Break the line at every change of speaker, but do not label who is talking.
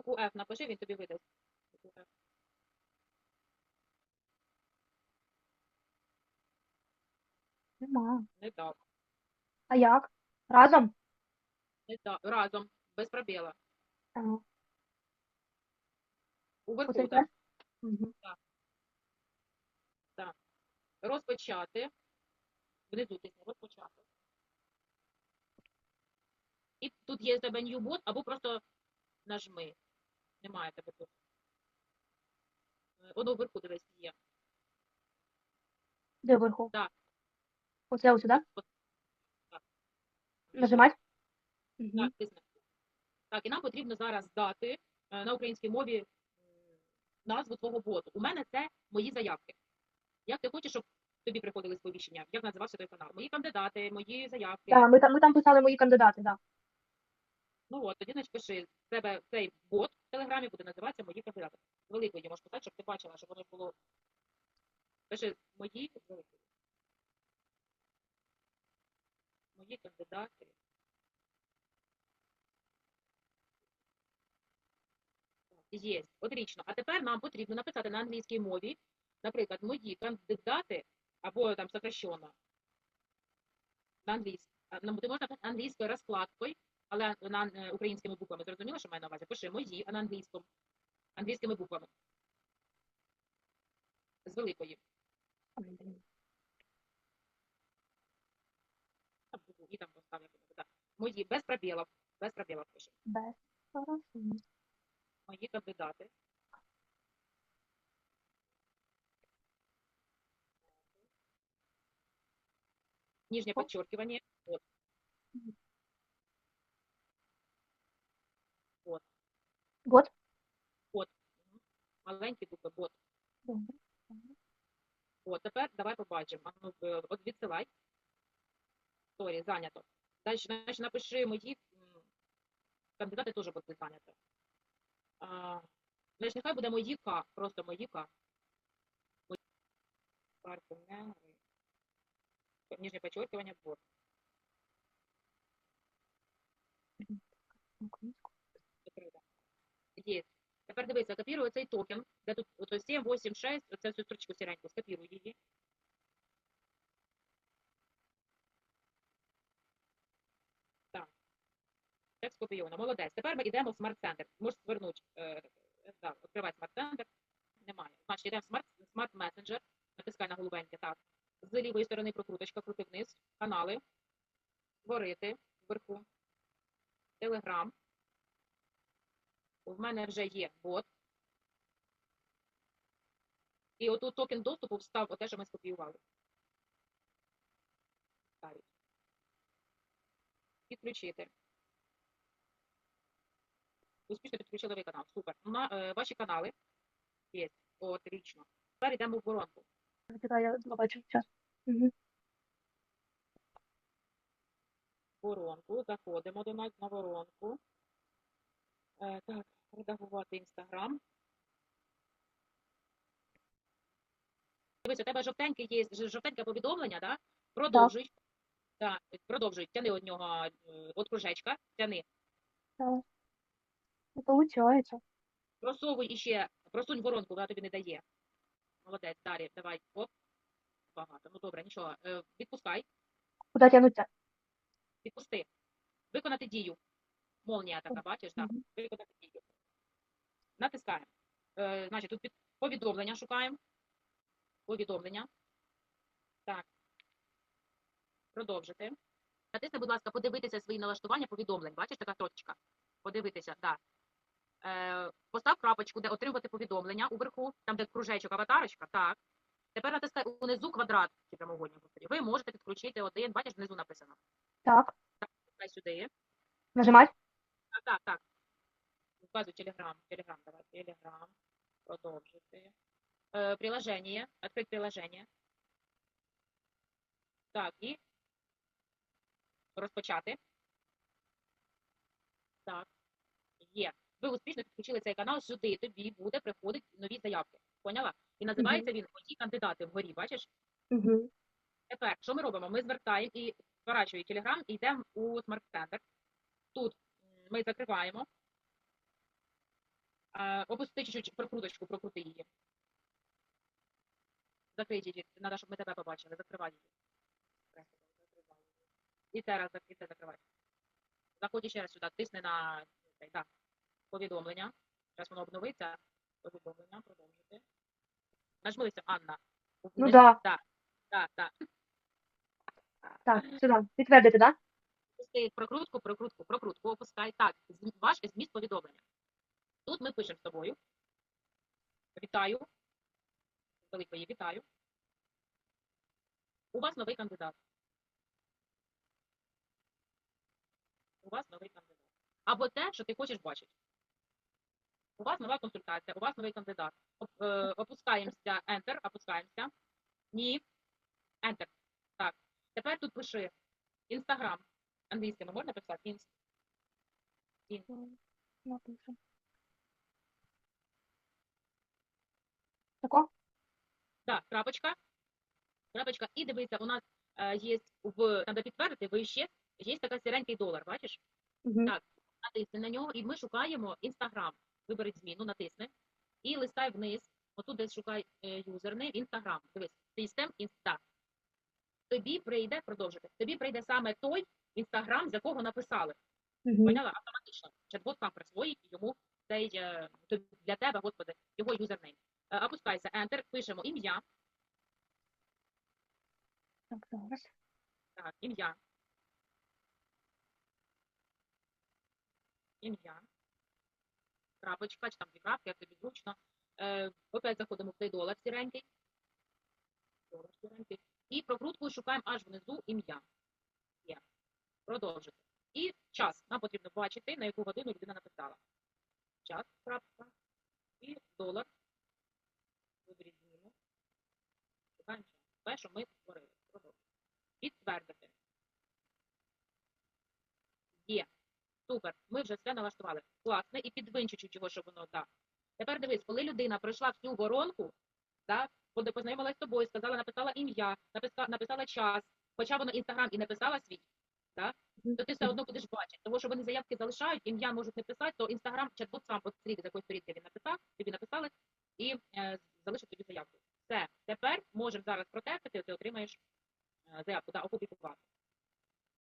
букву F напиши, він тобі видасть.
Нема.
Не так.
А як? Разом?
Не так. Разом, без пробіла.
Ага.
Уверху,
Оце
так.
так? Угу.
Розпочати. Внизу тисни, розпочати. І тут є в тебе new bot, або просто нажми. Немає тебе тут. Е, Воно вверху дивись є.
Де вверху?
Так.
Оце ось сюди?
Так.
Нажимать? Угу.
Так, тисни. Так, і нам потрібно зараз дати е, на українській мові назву твого боту. У мене це мої заявки. Як ти хочеш, щоб тобі приходили сповіщення? Як називався той канал? Мої кандидати, мої заявки.
Так, ми там, ми там писали мої кандидати, так.
Ну от, тоді значить пиши, в тебе цей бот телеграмі буде називатися мої кандидати. З великої можеш писати, щоб ти бачила, щоб воно було. Пиши мої великої. Мої кандидати. Є. Отлично. А тепер нам потрібно написати на англійській мові, наприклад, мої кандидати, або там сокращено. На англійській. Ти можна англійською розкладкою, але на е, українськими буквами. Зрозуміло, що маю на увазі? Пиши мої, а на англійському. Англійськими буквами. З великої. І там постав, як воно, так. Мої, без пробілів. Без пробілів пиши.
Без. Хорошо.
Мої кандидати. Нижнее подчеркивание. Вот.
Год?
Мгм. Маленькі букви. Вот.
Добре.
От, тепер давай побачимо. Ну, е, От відсилай. Сорі, зайнято. Далі, значить, напиши мої кандидати теж будуть зайняті. Значить, нехай буде мої К, просто мої К. Нижнє подчеркивание, вот.
Українську.
Є. Тепер дивися, копірую цей токен, де тут ото 7, 8, 6, оце всю строчку сіреньку, скопірую її. Так. Текст скопійовано. Молодець. Тепер ми йдемо в смарт-центр. Можеш звернути, е, да, відкривай смарт-центр. Немає. Значить, йдемо в смарт, смарт месенджер. Натискай на голубеньке. Так. З лівої сторони прокруточка, крути вниз. Канали. Створити вверху. Телеграм. В мене вже є бот. І отут токен доступу встав оте, що ми скопіювали. Підключити. Успішно підключили ви канал. Супер. На, е, ваші канали є. Отлично. Тепер йдемо в воронку.
Чекай, я побачу. Час. Угу.
Воронку. Заходимо до нас на воронку. Е, так, редагувати інстаграм. Дивись, у тебе жовтеньке є, жовтеньке повідомлення, да? Продовжуй. Так, продовжуй. Тяни од нього, е, от кружечка, тяни.
Так. Не получається.
Просовуй іще, просунь воронку, вона тобі не дає. Молодець, далі, давай. Оп. Багато. Ну добре, нічого. Е, відпускай,
Куди тягнуться?
відпусти. Виконати дію. Молнія така, бачиш, так. Натискаємо. Е, значить, тут повідомлення шукаємо. Повідомлення. Так. Продовжити. Натисни, будь ласка, подивитися свої налаштування повідомлень. Бачиш, така точка. Подивитися, так. Е, постав крапочку, де отримувати повідомлення уверху, там, де кружечок, аватарочка. Так. Тепер натискай унизу квадрат прямоугольник. Ви можете підключити один, бачиш, внизу написано.
Так.
Натискай сюди.
Нажимать?
Так, так, так. Вказуй Телеграм. Телеграм, давай. Телеграм. Продовжити. Э, приложение. Открыть приложение. Так, і розпочати. Так. Є. Ви успішно підключили цей канал сюди. Тобі буде приходити нові заявки. Поняла? І називається він Мої кандидати вгорі, бачиш?
Угу.
Тепер, що ми робимо? Ми звертаємо і зворачуємо телеграм і йдемо у смарт-центр. Тут ми закриваємо. Опусти чуть-чуть прокруточку, прокрути її. Закрий її. Треба, щоб ми тебе побачили. Закривай її. І це раз закрити, закривай. Заходь ще раз сюди, тисни на да. повідомлення. Зараз воно обновиться. Повідомлення, продовжити. Нажмися, Анна.
Ну
Вниз. Так, так, так.
Так, сюди. Підтвердити, так?
Опусти прокрутку, прокрутку, прокрутку, опускай. Так, ваш зміст повідомлення. Тут ми пишемо з тобою. Вітаю. Великої вітаю. У вас новий кандидат. У вас новий кандидат. Або те, що ти хочеш бачити. У вас нова консультація, у вас новий кандидат. Е, Опускаємося, Enter, опускаємося. Ні. Enter. Так. Тепер тут пиши Інстаграм. Англійськими можна писати? Інс.
Напишу. Тако?
Так, крапочка. Крапочка. І дивися, у нас є в там, де підтвердити, вище, є така сіренький долар, бачиш?
Угу.
Так. Натисни на нього, і ми шукаємо Інстаграм. Вибери зміну, натисни. І листай вниз. Отут десь шукай е, юзернейм, Інстаграм. Дивись, System Insta. Тобі прийде, продовжити, тобі прийде саме той Інстаграм, з якого написали.
Угу.
Поняла? Автоматично. Чат-бот сам присвоїть йому цей е, для тебе, господи, його юзернейм. Е, Опускайся, Enter, пишемо ім'я.
Так, зараз.
Так, ім'я. Ім'я. Крапочка, чи там дві крапки, як тобі зручно. Е, опять заходимо в цей долар сіренький. Долар сіренький. І прокруткою шукаємо аж внизу ім'я. Продовжити. І час. Нам потрібно бачити, на яку годину людина написала. Час, крапка. І долар. Виберіть. Шукаємо час. Те, що ми створили. Продовжуємо. Підтвердити. Є. Супер. Ми вже все налаштували. Класне. І підвинь чуть-чуть його, щоб воно так. Тепер дивись, коли людина пройшла всю воронку, так, познайомилась з тобою, сказала, написала ім'я, написала, написала час, хоча вона інстаграм і написала свій, так, то ти все одно будеш бачити. Тому що вони заявки залишають, ім'я можуть не писати, то інстаграм чат-бот сам підслідить, з якої сторінки він написав, тобі написали і е, залишить тобі заявку. Все. Тепер можемо зараз протестити, ти отримаєш е, заявку, та опублікувати.